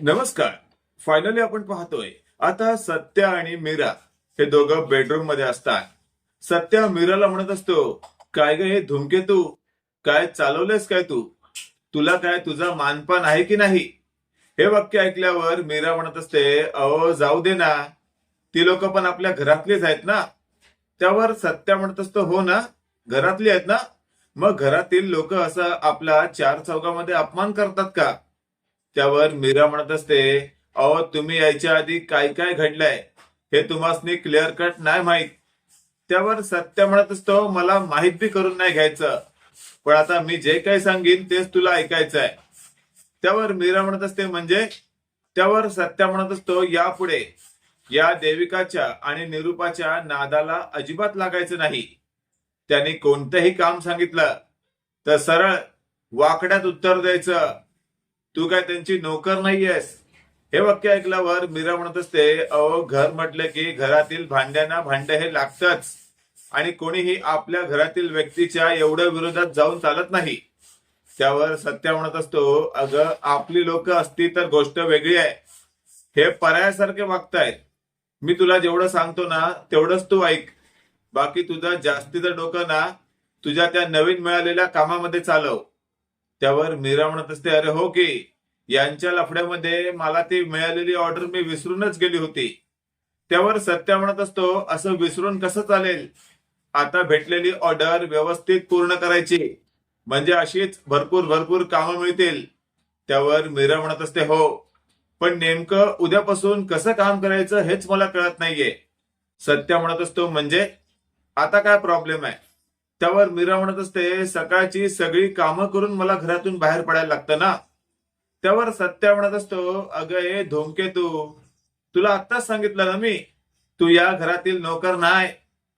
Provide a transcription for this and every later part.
नमस्कार. फायनली आपण पाहतोय आता सत्या आणि मीरा हे दोघं बेडरूममध्ये असतात. सत्या मीराला म्हणत असतो काय ग हे धुमके तू? काय चालवलेस काय तू? तुला काय तुझा मानपान आहे की नाही? हे वाक्य ऐकल्यावर मीरा म्हणत असते अहो जाऊ दे ना. ती लोक पण आपल्या घरातलीच आहेत ना. त्यावर सत्या म्हणत असतो हो ना. घरातली आहेत ना. मग घरातील लोक असं आपला चार चौकामध्ये अपमान करतात का? त्यावर मीरा म्हणत असते अहो तुम्ही यायच्या आधी काय काय घडलंय? हे तुम्हाला क्लिअर कट नाही माहीत. त्यावर सत्य म्हणत असतो मला माहीत बी करून नाही घ्यायचं. पण आता मी जे काही सांगेन तेच तुला ऐकायचं आहे त्यावर मीरा म्हणत असते म्हणजे? त्यावर सत्या म्हणत असतो यापुढे या देविकाच्या आणि निरूपाच्या नादाला अजिबात लागायचं नाही. त्यांनी कोणतंही काम सांगितलं तर सरळ वाकड्यात उत्तर द्यायचं. तू काय त्यांची नोकर नाहीयेस? हे वाक्य ऐकल्यावर मीरा म्हणत असते अहो घर म्हटलं की घरातील भांड्यांना भांडे हे लागतच. आणि कोणीही आपल्या घरातील व्यक्तीच्या एवढ्या विरोधात जाऊन चालत नाही. त्यावर सत्या म्हणत असतो अगं आपली लोक असती तर गोष्ट वेगळी आहे. हे पर्यायासारखे वागतायत. मी तुला जेवढं सांगतो ना तेवढंच तू ऐक. बाकी तुझा जास्तीचं डोकं ना तुझ्या त्या नवीन मिळालेल्या कामामध्ये चालव. त्यावर मीरा म्हणत असते अरे हो की यांच्या लफड्यामध्ये मला ती मिळालेली ऑर्डर मी विसरूनच गेली होती. त्यावर सत्या म्हणत असतो असं विसरून कसं चालेल? आता भेटलेली ऑर्डर व्यवस्थित पूर्ण करायची. म्हणजे अशीच भरपूर भरपूर कामं मिळतील. त्यावर मीरा म्हणत असते हो पण नेमकं उद्यापासून कसं काम करायचं हेच मला कळत नाहीये. सत्या म्हणत असतो म्हणजे? आता काय प्रॉब्लेम आहे? त्यावर मीरा म्हणत असते सकाळची सगळी कामं करून मला घरातून बाहेर पडायला लागतं ना. त्यावर सत्या म्हणत असतो अगं ए धोमके तू. तुला आत्ताच सांगितलं ना मी. तू या घरातील नोकर नाही.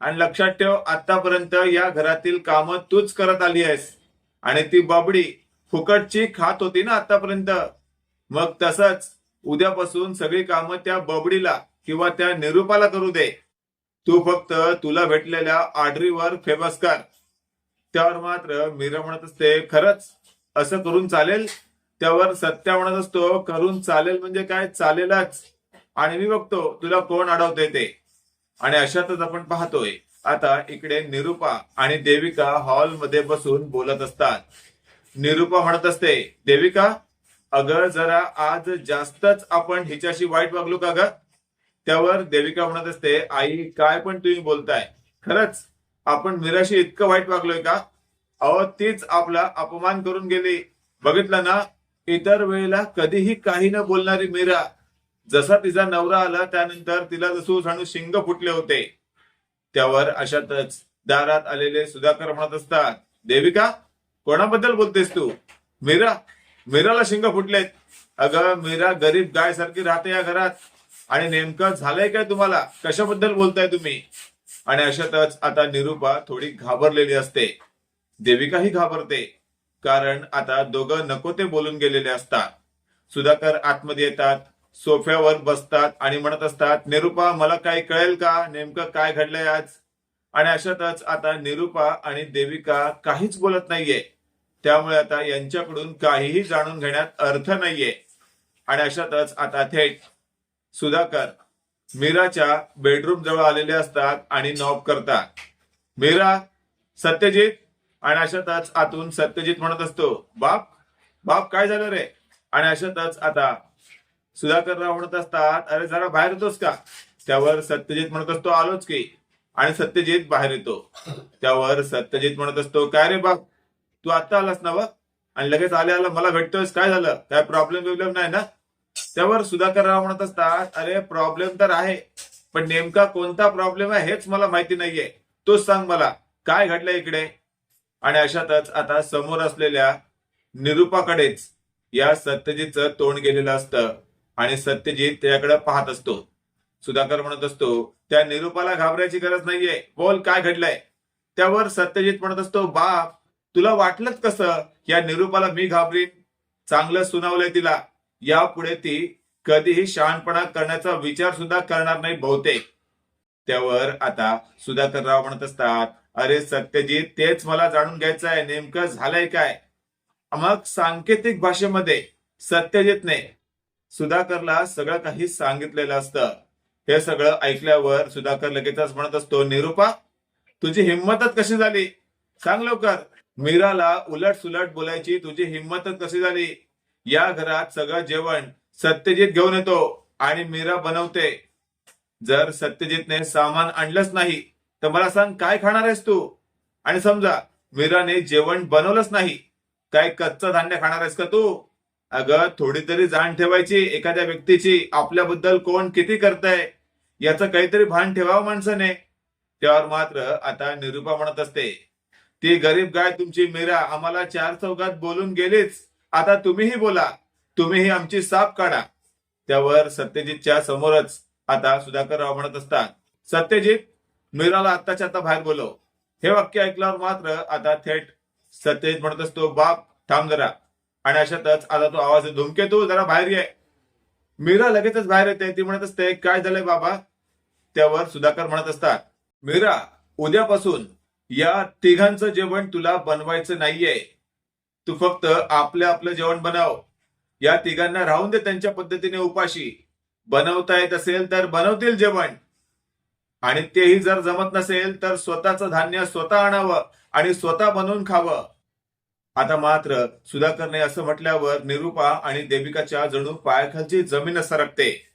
आणि लक्षात ठेव आतापर्यंत या घरातील कामं तूच करत आली आहेस. आणि ती बाबडी फुकटची खात होती ना आतापर्यंत मग तसंच उद्यापासून सगळी कामं त्या बबडीला किंवा त्या निरूपाला करू दे. तू फक्त तुला भेटलेल्या आडरीवर फेमस कर. त्यावर मात्र मीरा म्हणत असते खरंच? असं करून चालेल? त्यावर सत्या म्हणत असतो करून चालेल म्हणजे काय? चालेलच. आणि मी बघतो तुला कोण अडवते ते? आणि अशातच आपण पाहतोय आता इकडे निरूपा आणि देविका हॉलमध्ये बसून बोलत असतात. निरूपा म्हणत असते देविका अगं जरा आज जास्तच आपण हिच्याशी वाईट वागलो का ग? त्यावर देविका म्हणत असते आई काय पण तुम्ही बोलताय. खरंच आपण मीराशी इतकं वाईट वागलोय का? अहो तीच आपला अपमान करून गेली. बघितलं ना? इतर वेळेला कधीही काही न बोलणारी मीरा जसा तिचा नवरा आला त्यानंतर तिला जसू सांडू शिंग फुटले होते. त्यावर अशातच दारात आलेले सुधाकर म्हणत असतात देविका कोणाबद्दल बोलतेस तू? मीरा मीराला शिंग फुटलेत. अगं मीरा गरीब गाय सारखी राहते या घरात. आणि नेमकं झालंय काय तुम्हाला? कशाबद्दल बोलताय तुम्ही? आणि अशातच आता निरूपा थोडी घाबरलेली असते. देविकाही घाबरते. कारण आता दोघं नको ते बोलून गेलेले असतात. सुधाकर आतमध्ये येतात सोफ्यावर बसतात आणि म्हणत असतात निरूपा मला काही कळेल का? नेमकं काय घडलंय आज? आणि अशातच आता निरूपा आणि देविका काहीच बोलत नाहीये. त्यामुळे आता यांच्याकडून काहीही जाणून घेण्यात अर्थ नाहीये. आणि अशातच आता थेट सुधाकर मीराच्या बेडरूम जवळ आलेले असतात आणि नॉक करतात. मीरा सत्यजित आणि अशातच आतून सत्यजित म्हणत असतो बाप बाप काय झालं रे? आणि अशातच आता सुधाकरराव म्हणत असतात अरे जरा बाहेर येतोस का? त्यावर सत्यजित म्हणत असतो आलोच की. आणि सत्यजित बाहेर येतो. त्यावर सत्यजित म्हणत असतो काय रे बाप तू आता आलास ना बा आणि लगेच आले आला मला भेटतोयस काय झालं? काय प्रॉब्लेम बिब्लेम नाही ना? त्यावर सुधाकरराव म्हणत असतात अरे प्रॉब्लेम तर आहे पण नेमका कोणता प्रॉब्लेम आहे हेच मला माहिती नाहीये. तोच सांग मला काय घडलं इकडे? आणि अशातच आता समोर असलेल्या निरूपाकडेच या सत्यजितचं तोंड गेलेलं असतं आणि सत्यजित त्याकडे पाहत असतो. सुधाकर म्हणत असतो त्या निरूपाला घाबरायची गरज नाहीये. बोल काय घडलंय? त्यावर सत्यजित म्हणत असतो बाप तुला वाटलंच कसं? या निरूपाला मी घाबरीन. चांगलं सुनावलंय तिला. यापुढे ती कधीही शहाणपणा करण्याचा विचार सुद्धा करणार नाही बहुतेक. त्यावर आता सुधाकरराव म्हणत असतात अरे सत्यजीत तेच मला जाणून घ्यायचं आहे नेमकं झालंय काय? मग सांकेतिक भाषेमध्ये सत्यजितने सुधाकरला सगळं काही सांगितलेलं असतं. हे सगळं ऐकल्यावर सुधाकर लगेचच म्हणत असतो निरुपा तुझी हिंमतच कशी झाली? सांग लवकर. मीराला उलट सुलट बोलायची तुझी हिंमतच कशी झाली? या घरात सगळं जेवण सत्यजित घेऊन येतो आणि मीरा बनवते. जर सत्यजितने सामान आणलंच नाही तर मला सांग काय खाणार आहेस तू? आणि समजा मीराने जेवण बनवलंच नाही काय कच्चं धान्य खाणार आहेस का तू? अगं थोडी तरी जाण ठेवायची एखाद्या व्यक्तीची आपल्याबद्दल कोण किती करताय याचं काहीतरी भान ठेवावं माणसाने. त्यावर मात्र आता निरुपा म्हणत असते ती गरीब गाय तुमची मीरा आम्हाला चार चौकात बोलून गेलीच. आता तुम्हीही बोला तुम्हीही आमची साप काढा. त्यावर सत्यजितच्या समोरच आता सुधाकरराव म्हणत असतात सत्यजित मीराला आत्ताच्या आता बाहेर बोलव. हे वाक्य ऐकल्यावर मात्र आता थेट सत्यजित म्हणत असतो बाप थांब जरा. आणि अशातच आता तो आवाज धुमके तू जरा बाहेर ये. मीरा लगेचच बाहेर येते ती म्हणत असते काय झालंय बाबा? त्यावर सुधाकर म्हणत असतात मीरा उद्यापासून या तिघांचं जेवण तुला बनवायचं नाहीये. तू फक्त आपलं आपलं जेवण बनव. या तिघांना राहून दे त्यांच्या पद्धतीने उपाशी. बनवता येत असेल तर बनवतील जेवण. आणि तेही जर जमत नसेल तर स्वतःचं धान्य स्वतः आणावं आणि स्वतः बनवून खावं. आता मात्र सुधाकरने असं म्हटल्यावर निरुपा आणि देविकाच्या जणू पायाखालची जमीन सरकते.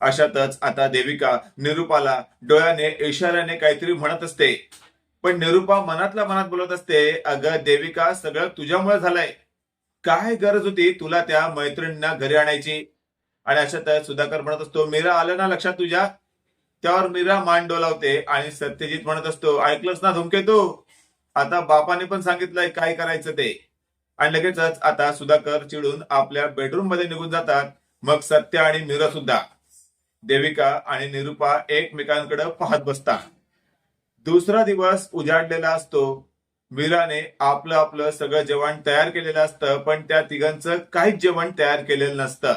अशातच आता देविका निरुपाला डोळ्याने इशाऱ्याने काहीतरी म्हणत असते. पण निरुपा मनातल्या मनात बोलत असते अगं देविका सगळं तुझ्यामुळे झालंय. काय गरज होती तुला त्या मैत्रिणींना घरी आणायची? आणि अशातच सुधाकर म्हणत असतो मीरा आलं ना लक्षात तुझ्या? त्यावर मीरा मान डोलावते आणि सत्यजित म्हणत असतो ऐकलंच ना धुमके तू? आता बापाने पण सांगितलंय काय करायचं ते. आणि लगेचच आता सुधाकर चिडून आपल्या बेडरूममध्ये निघून जातात मग सत्य आणि मीरा सुद्धा. देविका आणि निरुपा एकमेकांकडे पाहत बसतात. दुसरा दिवस उजाडलेला असतो. मीराने आपलं आपलं सगळं जेवण तयार केलेलं असतं पण त्या तिघांचं काहीच जेवण तयार केलेलं नसतं.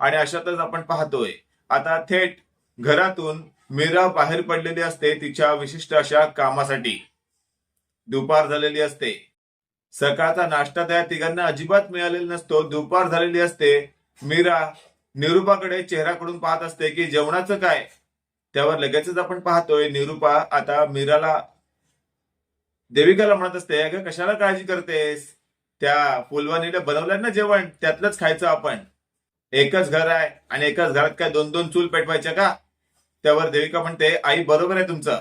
आणि अशातच आपण पाहतोय आता थेट घरातून मीरा बाहेर पडलेली असते तिच्या विशिष्ट अशा कामासाठी. दुपार झालेली असते. सकाळचा नाश्ता त्या तिघांना अजिबात मिळालेला नसतो. दुपार झालेली असते. मीरा निरुपाकडे चेहराकडून पाहत असते की जेवणाचं काय? त्यावर लगेचच आपण पाहतोय निरुपा आता मीराला देविकाला म्हणत असते अगं कशाला काळजी करतेस? त्या फुलवानीला बनवलं ना जेवण त्यातलंच खायचं आपण. एकच घर आहे आणि एकाच घरात काय दोन दोन चूल पेटवायच्या का? त्यावर देविका म्हणते आई बरोबर आहे तुमचं.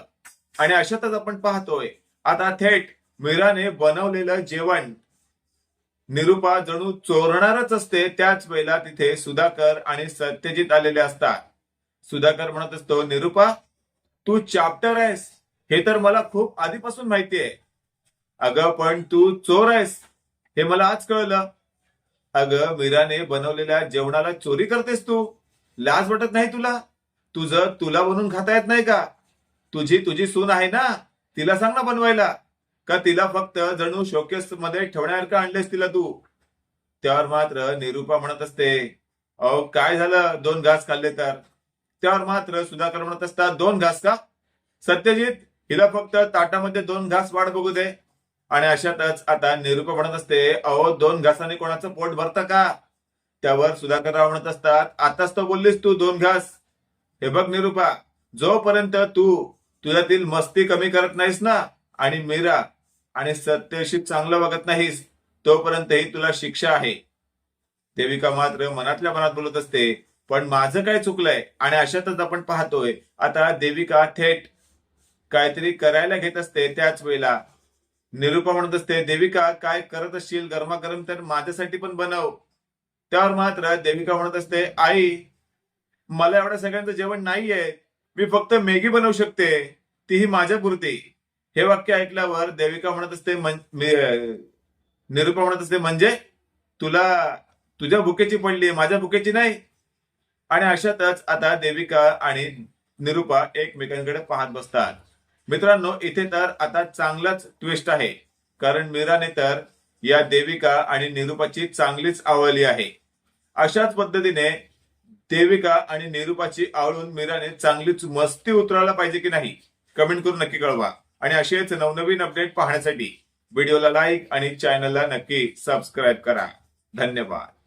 आणि अशातच आपण पाहतोय आता थेट मीराने बनवलेलं जेवण निरुपा जणू चोरणारच असते त्याच वेळेला तिथे सुधाकर आणि सत्यजित आलेले असतात. सुधाकर म्हणत असतो निरुपा तू चॅप्टर आहेस. हे तर मला खूप आधीपासून माहिती आहे अगं पण तू चोर आहेस. हे मला आज कळलं. अगं मीराने बनवलेल्या जेवणाला चोरी करतेस तू. लाज वाटत नाही तुला? तुझं तुला बनवून खाता येत नाही का? तुझी तुझी सून आहे ना? तिला सांग ना बनवायला. का तिला फक्त जणू शोकेस मध्ये ठेवण्यासारखं आणलेस तिला तू? त्यावर मात्र निरुपा म्हणत असते अहो काय झालं? दोन घास खाल्ले तर. त्यावर मात्र सुधाकर म्हणत असतात दोन घास का? सत्यजित हिला फक्त ताटामध्ये दोन घास वाढ बघू दे. आणि अशातच आता निरुपा म्हणत असते अहो दोन घासाने कोणाचं पोट भरतं का? त्यावर सुधाकरराव म्हणत असतात आताच तर बोललीस तू दोन घास. हे बघ निरुपा जोपर्यंत तू तुझ्यातील मस्ती कमी करत नाहीस ना आणि मीरा आणि सत्यशी चांगलं वागत नाहीस तोपर्यंतही तुला शिक्षा आहे. देविका मात्र मनातल्या मनात बोलत असते पण माझं काय चुकलंय? आणि अशातच आपण पाहतोय आता देविका थेट काहीतरी करायला घेत असते त्याच वेळेला. निरुपा म्हणत असते देविका काय करत असशील? गरमागरम तर माझ्यासाठी पण बनव. त्यावर मात्र देविका म्हणत असते आई मला एवढ्या सगळ्यांचं जेवण नाहीये. मी फक्त मॅगी बनवू शकते. तीही माझ्या पुरती हे वाक्य ऐकल्यावर देविका म्हणत असते निरुपा म्हणत असते म्हणजे तुला तुझ्या भुकेची पडली माझ्या भुकेची नाही. आणि अशातच आता देविका आणि निरुपा एकमेकांकडे पाहत बसतात. मित्रांनो इथे तर आता चांगलाच ट्विस्ट आहे. कारण मीराने तर या देविका आणि निरुपाची चांगलीच आवळली आहे. अशाच पद्धतीने देविका आणि निरुपाची आवळून मीराने चांगलीच मस्ती उतरायला पाहिजे की नाही कमेंट करून नक्की कळवा. आणि असेच नवनवीन अपडेट पाहण्यासाठी व्हिडिओला लाईक आणि चॅनलला नक्की सबस्क्राईब करा. धन्यवाद.